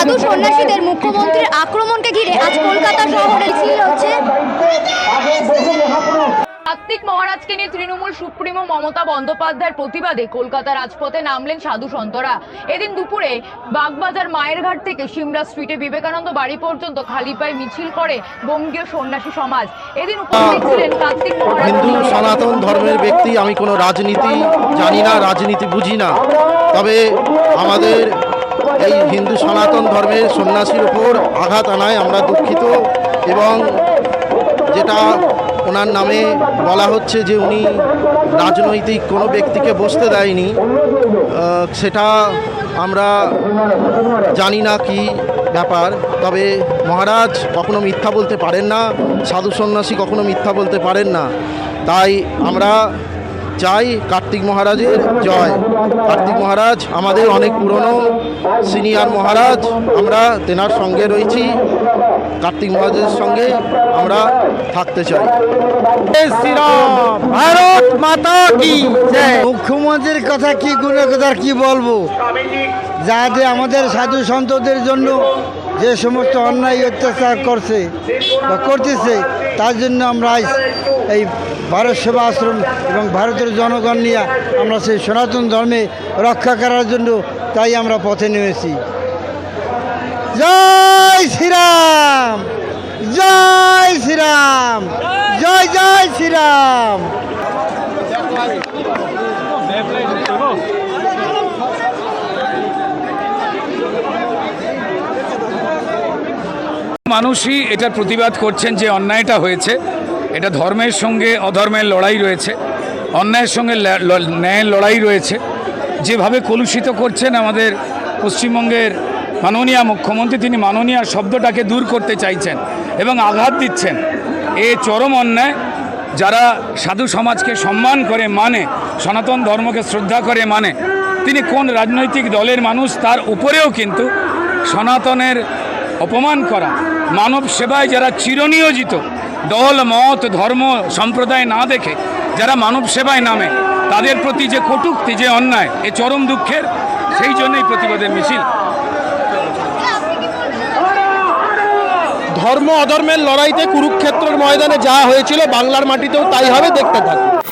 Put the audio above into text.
সাধু সন্ন্যাসীদের মুখ্যমন্ত্রীর আক্রমণকে ঘিরে আজ কলকাতা শহরে ছিল হচ্ছে কার্তিক মহারাজকে নিয়ে তৃণমূল সুপ্রিমো মমতা বন্দ্যোপাধ্যায়ের প্রতিবাদে কলকাতা রাজপথে নামলেন সাধু সন্তরা। এদিন দুপুরে বাগবাজার মায়ের ঘাট থেকে সিমলা স্ট্রিটে বিবেকানন্দ বাড়ি পর্যন্ত খালি পায়ে মিছিল করে বঙ্গীয় সন্ন্যাসী সমাজ। এদিন উপস্থিত ছিলেন কার্তিক মহারাজ। হিন্দু সনাতন ধর্মের ব্যক্তি আমি কোনো রাজনীতি জানি না রাজনীতি বুঝি না। তবে আমাদের এই হিন্দু সনাতন ধর্মের সন্ন্যাসীর ওপর আঘাত আনায় আমরা দুঃখিত এবং যেটা ওনার নামে বলা হচ্ছে যে উনি রাজনৈতিক কোনো ব্যক্তিকে বসতে দেয়নি সেটা আমরা জানি না কি ব্যাপার। তবে মহারাজ কখনো মিথ্যা বলতে পারেন না, সাধু সন্ন্যাসী কখনো মিথ্যা বলতে পারেন না। তাই আমরা চাই কার্তিক মহারাজের জয়। কার্তিক মহারাজ আমাদের অনেক পুরনো সিনিয়র মহারাজ আমরা তেনার সঙ্গে রয়েছি। কার্তিক মহারাজের সঙ্গে আমরা থাকতে চাই। ভারত মাতা কি মুখ্যমন্ত্রীর কথা কি গুণের কথা কি বলব? যা যে আমাদের সাধু সন্তদের জন্য যে সমস্ত অন্যায় অত্যাচার করছে বা করতেছে তার জন্য আমরা এই ভারত সেবা আশ্রম এবং ভারতের জনগণ নিয়ে আমরা সেই সনাতন ধর্মে রক্ষা করার জন্য তাই আমরা পথে নেমেছি। জয় শ্রীরাম! জয় শ্রীরাম! জয় জয় শ্রীরাম! মানুষই এটার প্রতিবাদ করছেন যে অন্যায়টা হয়েছে। এটা ধর্মের সঙ্গে অধর্মের লড়াই রয়েছে, অন্যায়ের সঙ্গে ন্যায়ের লড়াই রয়েছে। যেভাবে কলুষিত করছেন আমাদের পশ্চিমবঙ্গের মাননীয় মুখ্যমন্ত্রী, তিনি মাননীয় শব্দটাকে দূর করতে চাইছেন এবং আঘাত দিচ্ছেন। এ চরম অন্যায়, যারা সাধু সমাজকে সম্মান করে মানে সনাতন ধর্মকে শ্রদ্ধা করে মানে তিনি কোন রাজনৈতিক দলের মানুষ, তার উপরেও কিন্তু সনাতনের অপমান করা। মানব সেবায় যারা চিরনিয়োজিত দল, মত, ধর্ম, সম্প্রদায় না দেখে যারা মানব সেবায় নামে, তাদের প্রতি যে কটুক্তি, যে অন্যায়, এ চরম দুঃখের, সেই জন্যই প্রতিবাদের মিছিল। ধর্ম অধর্মের লড়াইতে কুরুক্ষেত্রের ময়দানে যা হয়েছিল বাংলার মাটিতেও তাই হবে, দেখতে থাকুন।